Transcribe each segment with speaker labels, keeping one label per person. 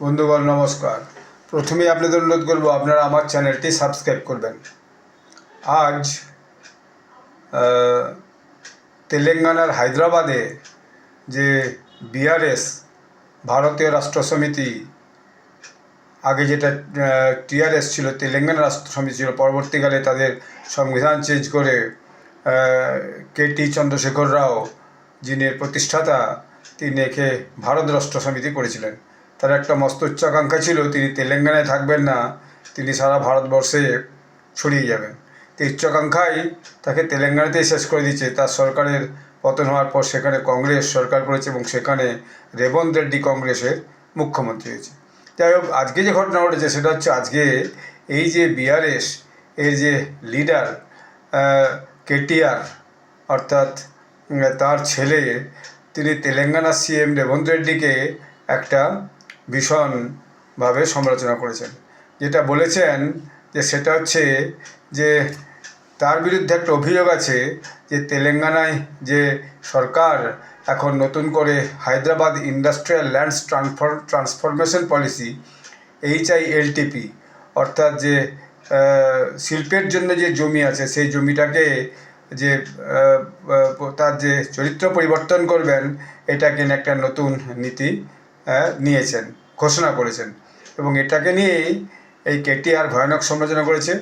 Speaker 1: বন্ধুগণ, নমস্কার। প্রথমেই আপনাদের অনুরোধ করব, আপনারা আমার চ্যানেলটি সাবস্ক্রাইব করবেন। আজ তেলেঙ্গানার হায়দ্রাবাদে যে বিআরএস ভারতীয় রাষ্ট্র সমিতি, আগে যেটা টিআরএস ছিল, তেলেঙ্গানা রাষ্ট্র সমিতি ছিল, পরবর্তীকালে তাদের সংবিধান চেঞ্জ করে কে টি চন্দ্রশেখর রাও, যিনি প্রতিষ্ঠাতা, তিনি একে ভারত রাষ্ট্র সমিতি করেছিলেন। তার একটা মস্ত উচ্চাকাঙ্ক্ষা ছিল, তিনি তেলেঙ্গানায় থাকবেন না, তিনি সারা ভারতবর্ষে ছড়িয়ে যাবেন। তো উচ্চাকাঙ্ক্ষাই তাকে তেলেঙ্গানাতেই শেষ করে দিচ্ছে। তার সরকারের পতন হওয়ার পর সেখানে কংগ্রেস সরকার করেছে এবং সেখানে রেবন্ত রেড্ডি কংগ্রেসের মুখ্যমন্ত্রী হয়েছে। যাই হোক, আজকে যে ঘটনা ঘটেছে সেটা হচ্ছে আজকে এই যে বিআরএস এর যে লিডার কেটিআর অর্থাৎ তার ছেলে, তিনি তেলেঙ্গানা সিএম রেবন্ত রেড্ডিকে একটা ভীষণভাবে সমালোচনা করেছেন। যেটা বলেছেন যে সেটা হচ্ছে যে তার বিরুদ্ধে একটা অভিযোগ আছে যে তেলেঙ্গানায় যে সরকার এখন নতুন করে Hyderabad industrial lands transfer, transformation policy HILTP অর্থাৎ যে শিল্পের জন্য যে জমি আছে সেই জমিটাকে যে তার যে চরিত্র পরিবর্তন করবেন এটা নিয়ে একটা নতুন নীতি নিয়েছেন, ঘোষণা করেছেন। এবং এটাকে নিয়েই এই কেটিআর ভয়ানক সমালোচনা করেছে।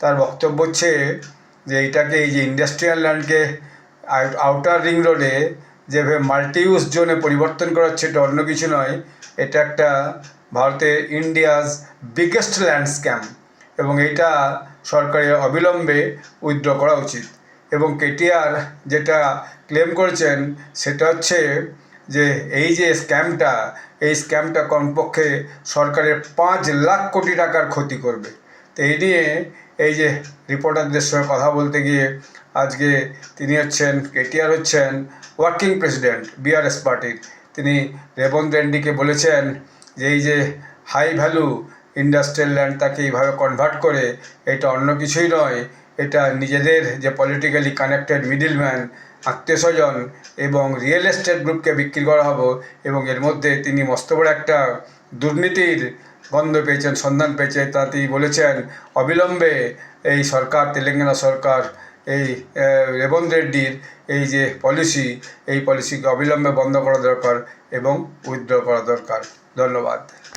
Speaker 1: তার বক্তব্য হচ্ছে যে এইটাকে এই যে ইন্ডাস্ট্রিয়াল ল্যান্ডকে আউটার রিং রোডে যেভাবে মাল্টি ইউজ জোনে পরিবর্তন করা হচ্ছে, এটা অন্য কিছু নয়। এটা একটা ভারতের ইন্ডিয়াজ বিগেস্ট ল্যান্ড স্ক্যাম। এবং এইটা সরকারের অবিলম্বে উইথড্র করা উচিত। এবং কেটিআর যেটা ক্লেম করেছেন, সেটা হচ্ছে যে এই যে স্ক্যামটা, এই স্ক্যামটা কমপক্ষে সরকারের পাঁচ লাখ কোটি টাকার ক্ষতি করবে। তো এই নিয়ে এই যে রিপোর্টারদের সঙ্গে কথা বলতে গিয়ে আজকে তিনি হচ্ছেন, কেটিআর হচ্ছেন ওয়ার্কিং প্রেসিডেন্ট বিআরএস পার্টির তিনি রেবন্ত রেড্ডিকে বলেছেন যে এই যে হাই ভ্যালু ইন্ডাস্ট্রিয়াল ল্যান্ড তাকে এইভাবে কনভার্ট করে, এটা অন্য কিছুই নয়, এটা নিজেদের যে পলিটিক্যালি কানেক্টেড মিডিলম্যান আত্মীয় স্বজন এবং রিয়েল এস্টেট গ্রুপকে বিক্রি করা হবে এবং এর মধ্যে তিনি মস্ত বড় একটা দুর্নীতির গন্ধ পেয়েছেন, সন্ধান পেয়েছে। তা তিনি বলেছেন, অবিলম্বে এই সরকার, তেলেঙ্গানা সরকার, এই রেবন্ত রেড্ডির এই যে পলিসি এই পলিসিকে অবিলম্বে বন্ধ করা দরকার এবং উইথড্র করা দরকার। ধন্যবাদ।